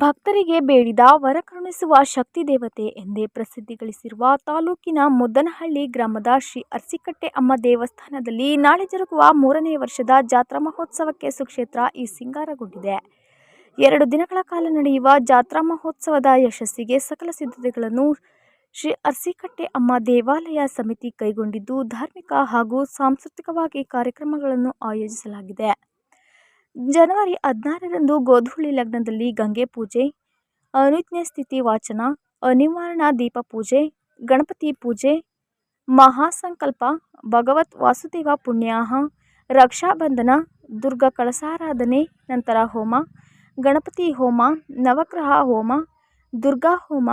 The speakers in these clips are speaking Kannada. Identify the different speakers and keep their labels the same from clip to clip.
Speaker 1: ಭಕ್ತರಿಗೆ ಬೇಡಿದ ವರ ಕರುಣಿಸುವ ಶಕ್ತಿ ದೇವತೆ ಎಂದೇ ಪ್ರಸಿದ್ಧಿ ಗಳಿಸಿರುವ ತಾಲೂಕಿನ ಮುದ್ದನಹಳ್ಳಿ ಗ್ರಾಮದ ಶ್ರೀ ಅರಸಿಕಟ್ಟೆ ಅಮ್ಮ ದೇವಸ್ಥಾನದಲ್ಲಿ ನಾಳೆ ಜರುಗುವ ಮೂರನೇ ವರ್ಷದ ಜಾತ್ರಾ ಮಹೋತ್ಸವಕ್ಕೆ ಸುಕ್ಷೇತ್ರ ಈ ಸಿಂಗಾರಗೊಂಡಿದೆ. ಎರಡು ದಿನಗಳ ಕಾಲ ನಡೆಯುವ ಜಾತ್ರಾ ಮಹೋತ್ಸವದ ಯಶಸ್ಸಿಗೆ ಸಕಲ ಸಿದ್ಧತೆಗಳನ್ನು ಶ್ರೀ ಅರಸಿಕಟ್ಟೆ ಅಮ್ಮ ದೇವಾಲಯ ಸಮಿತಿ ಕೈಗೊಂಡಿದ್ದು ಧಾರ್ಮಿಕ ಹಾಗೂ ಸಾಂಸ್ಕೃತಿಕವಾಗಿ ಕಾರ್ಯಕ್ರಮಗಳನ್ನು ಆಯೋಜಿಸಲಾಗಿದೆ. ಜನವರಿ ಹದಿನಾರರಂದು ಗೋಧೂಳಿ ಲಗ್ನದಲ್ಲಿ ಗಂಗೆ ಪೂಜೆ ಅನುಜ್ಞ ಸ್ಥಿತಿ ವಾಚನ, ಅನಿವಾರಣ ದೀಪ ಪೂಜೆ, ಗಣಪತಿ ಪೂಜೆ, ಮಹಾಸಂಕಲ್ಪ, ಭಗವತ್ ವಾಸುದೇವ ಪುಣ್ಯಾಹ, ರಕ್ಷಾಬಂಧನ, ದುರ್ಗಾ ಕಳಸಾರಾಧನೆ, ನಂತರ ಹೋಮ, ಗಣಪತಿ ಹೋಮ, ನವಗ್ರಹ ಹೋಮ, ದುರ್ಗಾ ಹೋಮ,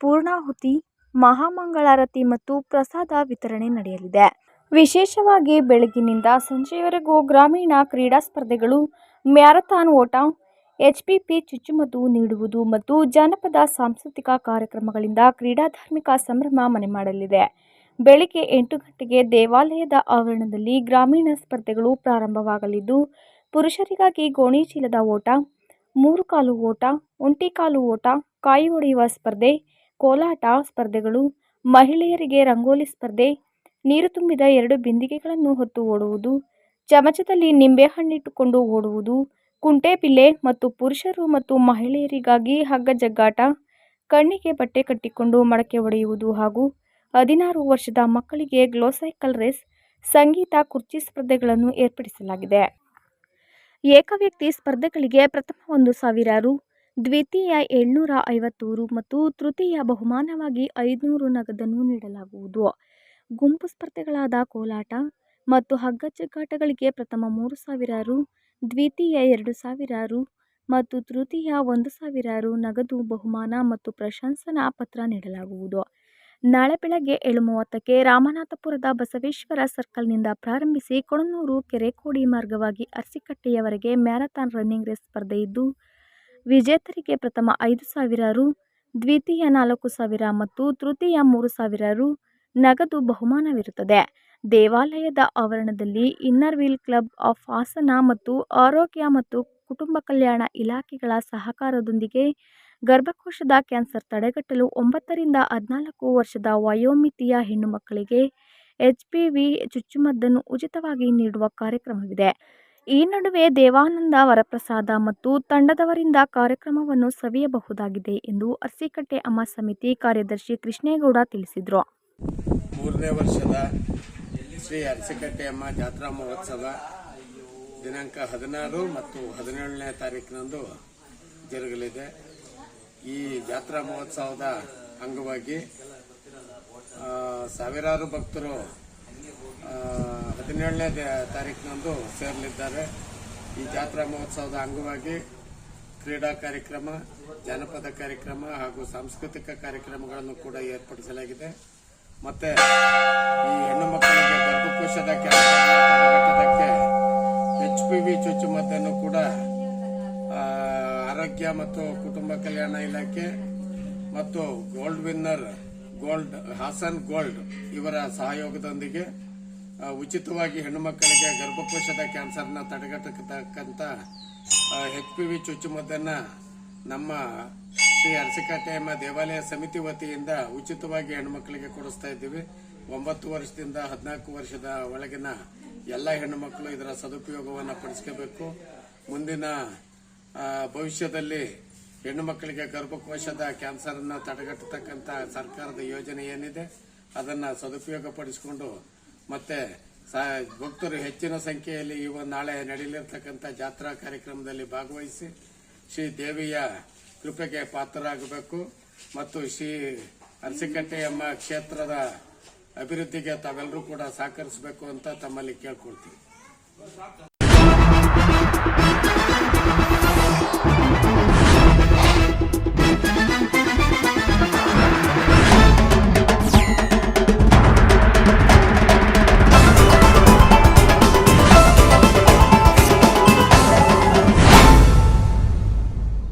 Speaker 1: ಪೂರ್ಣಾಹುತಿ, ಮಹಾಮಂಗಳಾರತಿ ಮತ್ತು ಪ್ರಸಾದ ವಿತರಣೆ ನಡೆಯಲಿದೆ. ವಿಶೇಷವಾಗಿ ಬೆಳಗಿನಿಂದ ಸಂಜೆಯವರೆಗೂ ಗ್ರಾಮೀಣ ಕ್ರೀಡಾ ಸ್ಪರ್ಧೆಗಳು, ಮ್ಯಾರಥಾನ್ ಓಟ, ಎಚ್ಪಿಪಿ ಚುಚ್ಚುಮದ್ದು ನೀಡುವುದು ಮತ್ತು ಜಾನಪದ ಸಾಂಸ್ಕೃತಿಕ ಕಾರ್ಯಕ್ರಮಗಳಿಂದ ಕ್ರೀಡಾ ಧಾರ್ಮಿಕ ಸಂಭ್ರಮ ಮನೆ ಮಾಡಲಿದೆ. ಬೆಳಿಗ್ಗೆ ಎಂಟು ಗಂಟೆಗೆ ದೇವಾಲಯದ ಆವರಣದಲ್ಲಿ ಗ್ರಾಮೀಣ ಸ್ಪರ್ಧೆಗಳು ಪ್ರಾರಂಭವಾಗಲಿದ್ದು, ಪುರುಷರಿಗಾಗಿ ಗೋಣಿ ಚೀಲದ ಓಟ, ಮೂರು ಕಾಲು ಓಟ ಒಂಟಿಕಾಲು ಓಟ, ಕಾಯಿ ಹೊಡೆಯುವ ಸ್ಪರ್ಧೆ, ಕೋಲಾಟ ಸ್ಪರ್ಧೆಗಳು, ಮಹಿಳೆಯರಿಗೆ ರಂಗೋಲಿ ಸ್ಪರ್ಧೆ ನೀರು ತುಂಬಿದ ಎರಡು ಬಿಂದಿಗೆಗಳನ್ನು ಹೊತ್ತು ಓಡುವುದು, ಚಮಚದಲ್ಲಿ ನಿಂಬೆಹಣ್ಣಿಟ್ಟುಕೊಂಡು ಓಡುವುದು ಕುಂಟೆಬಿಲ್ಲೆ ಮತ್ತು ಪುರುಷರು ಮತ್ತು ಮಹಿಳೆಯರಿಗಾಗಿ ಹಗ್ಗ ಜಗ್ಗಾಟ, ಕಣ್ಣಿಗೆ ಬಟ್ಟೆ ಕಟ್ಟಿಕೊಂಡು ಮಡಕೆ ಒಡೆಯುವುದು ಹಾಗೂ ಹದಿನಾರು ವರ್ಷದ ಮಕ್ಕಳಿಗೆ ಗ್ಲೋಸೈಕಲ್ ರೇಸ್, ಸಂಗೀತ, ಕುರ್ಚಿ ಸ್ಪರ್ಧೆಗಳನ್ನು ಏರ್ಪಡಿಸಲಾಗಿದೆ. ಏಕವ್ಯಕ್ತಿ ಸ್ಪರ್ಧೆಗಳಿಗೆ ಪ್ರಥಮ ಒಂದು ಸಾವಿರ ರು ದ್ವಿತೀಯ ಏಳ್ನೂರ ಐವತ್ತು ರು ಮತ್ತು ತೃತೀಯ ಬಹುಮಾನವಾಗಿ ಐದುನೂರು ನಗದನ್ನು ನೀಡಲಾಗುವುದು. ಗುಂಪು ಸ್ಪರ್ಧೆಗಳಾದ ಕೋಲಾಟ ಮತ್ತು ಹಗ್ಗ ಜಗ್ಗಾಟಗಳಿಗೆ ಪ್ರಥಮ ಮೂರು ಸಾವಿರ ರು, ದ್ವಿತೀಯ ಎರಡು ಸಾವಿರ ರು ಮತ್ತು ತೃತೀಯ ಒಂದು ಸಾವಿರ ರು ನಗದು ಬಹುಮಾನ ಮತ್ತು ಪ್ರಶಂಸನಾ ಪತ್ರ ನೀಡಲಾಗುವುದು. ನಾಳೆ ಬೆಳಗ್ಗೆ ಏಳು ಮೂವತ್ತಕ್ಕೆ ರಾಮನಾಥಪುರದ ಬಸವೇಶ್ವರ ಸರ್ಕಲ್ನಿಂದ ಪ್ರಾರಂಭಿಸಿ ಕೊಣನೂರು ಕೆರೆಕೋಡಿ ಮಾರ್ಗವಾಗಿ ಅರಸಿಕಟ್ಟೆಯವರೆಗೆ ಮ್ಯಾರಥಾನ್ ರನ್ನಿಂಗ್ ರೇಸ್ ಸ್ಪರ್ಧೆ ಇದ್ದು, ವಿಜೇತರಿಗೆ ಪ್ರಥಮ ಐದು ಸಾವಿರ ರು, ದ್ವಿತೀಯ ನಾಲ್ಕು ಸಾವಿರ ಮತ್ತು ತೃತೀಯ ಮೂರು ಸಾವಿರ ರು ನಗದು ಬಹುಮಾನವಿರುತ್ತದೆ. ದೇವಾಲಯದ ಆವರಣದಲ್ಲಿ inner wheel club of Hassan ಮತ್ತು ಆರೋಗ್ಯ ಮತ್ತು ಕುಟುಂಬ ಕಲ್ಯಾಣ ಇಲಾಖೆಗಳ ಸಹಕಾರದೊಂದಿಗೆ ಗರ್ಭಕೋಶದ ಕ್ಯಾನ್ಸರ್ ತಡೆಗಟ್ಟಲು ಒಂಬತ್ತರಿಂದ ಹದಿನಾಲ್ಕು ವರ್ಷದ ವಯೋಮಿತಿಯ ಹೆಣ್ಣು ಮಕ್ಕಳಿಗೆ ವಿ ಚುಚ್ಚುಮದ್ದನ್ನು ಉಚಿತವಾಗಿ ನೀಡುವ ಕಾರ್ಯಕ್ರಮವಿದೆ. ಈ ನಡುವೆ ದೇವಾನಂದ ವರಪ್ರಸಾದ ಮತ್ತು ತಂಡದವರಿಂದ ಕಾರ್ಯಕ್ರಮವನ್ನು ಸವಿಯಬಹುದಾಗಿದೆ ಎಂದು ಅಸಿಕಟ್ಟೆ ಅಮ್ಮ ಸಮಿತಿ ಕಾರ್ಯದರ್ಶಿ ಕೃಷ್ಣೇಗೌಡ ತಿಳಿಸಿದರು.
Speaker 2: ಮೂರನೇ ವರ್ಷದ ಶ್ರೀ ಅರಸಿಕಟ್ಟೆಯಮ್ಮ ಜಾತ್ರಾ ಮಹೋತ್ಸವ ದಿನಾಂಕ ಹದಿನಾರು ಮತ್ತು ಹದಿನೇಳನೇ ತಾರೀಕಿನಂದು ಜರುಗಲಿದೆ. ಈ ಜಾತ್ರಾ ಮಹೋತ್ಸವದ ಅಂಗವಾಗಿ ಸಾವಿರಾರು ಭಕ್ತರು ಹದಿನೇಳನೇ ತಾರೀಕಿನಂದು ಸೇರಲಿದ್ದಾರೆ. ಈ ಜಾತ್ರಾ ಮಹೋತ್ಸವದ ಅಂಗವಾಗಿ ಕ್ರೀಡಾ ಕಾರ್ಯಕ್ರಮ, ಜಾನಪದ ಕಾರ್ಯಕ್ರಮ ಹಾಗೂ ಸಾಂಸ್ಕೃತಿಕ ಕಾರ್ಯಕ್ರಮಗಳನ್ನು ಕೂಡ ಏರ್ಪಡಿಸಲಾಗಿದೆ. ಮತ್ತೆ ಈ ಹೆಣ್ಣು ಮಕ್ಕಳಿಗೆ ಗರ್ಭಕೋಶದ ತಡೆಗಟ್ಟೋದಕ್ಕೆ ಎಚ್ ಪಿ ವಿ ಚುಚ್ಚುಮದ್ದನ್ನು ಕೂಡ ಆರೋಗ್ಯ ಮತ್ತು ಕುಟುಂಬ ಕಲ್ಯಾಣ ಇಲಾಖೆ ಮತ್ತು gold winner gold Hassan gold ಇವರ ಸಹಯೋಗದೊಂದಿಗೆ ಉಚಿತವಾಗಿ ಹೆಣ್ಣು ಮಕ್ಕಳಿಗೆ ಗರ್ಭಕೋಶದ ಕ್ಯಾನ್ಸರ್ನ ತಡೆಗಟ್ಟತಕ್ಕಂಥ ಎಚ್ ಪಿ ವಿ ಚುಚ್ಚುಮದ್ದನ್ನು ನಮ್ಮ ಶ್ರೀ ಅರಸಿಕಟ್ಟೆಯಮ್ಮ ದೇವಾಲಯ ಸಮಿತಿ ವತಿಯಿಂದ ಉಚಿತವಾಗಿ ಹೆಣ್ಣುಮಕ್ಕಳಿಗೆ ಕೊಡಿಸ್ತಾ ಇದ್ದೀವಿ. ಒಂಬತ್ತು ವರ್ಷದಿಂದ ಹದಿನಾಲ್ಕು ವರ್ಷದ ಒಳಗಿನ ಎಲ್ಲ ಹೆಣ್ಣುಮಕ್ಕಳು ಇದರ ಸದುಪಯೋಗವನ್ನು ಪಡಿಸ್ಕೋಬೇಕು. ಮುಂದಿನ ಭವಿಷ್ಯದಲ್ಲಿ ಹೆಣ್ಣು ಮಕ್ಕಳಿಗೆ ಗರ್ಭಕೋಶದ ಕ್ಯಾನ್ಸರನ್ನು ತಡೆಗಟ್ಟತಕ್ಕಂಥ ಸರ್ಕಾರದ ಯೋಜನೆ ಏನಿದೆ, ಅದನ್ನು ಸದುಪಯೋಗ ಪಡಿಸಿಕೊಂಡು ಮತ್ತೆ ಭಕ್ತರು ಹೆಚ್ಚಿನ ಸಂಖ್ಯೆಯಲ್ಲಿ ಇವ ನಾಳೆ ನಡೆಯಲಿರ್ತಕ್ಕಂಥ ಜಾತ್ರಾ ಕಾರ್ಯಕ್ರಮದಲ್ಲಿ ಭಾಗವಹಿಸಿ ಶ್ರೀ ದೇವಿಯ ಕೃಪೆಗೆ ಪಾತ್ರರಾಗಬೇಕು ಮತ್ತು ಶ್ರೀ ಅರಸಿಕಟ್ಟೆಯಮ್ಮ ಕ್ಷೇತ್ರದ ಅಭಿವೃದ್ಧಿಗೆ ತಾವೆಲ್ಲರೂ ಕೂಡ ಸಹಕರಿಸಬೇಕು ಅಂತ ತಮ್ಮಲ್ಲಿ ಕೇಳ್ಕೊಳ್ತೀವಿ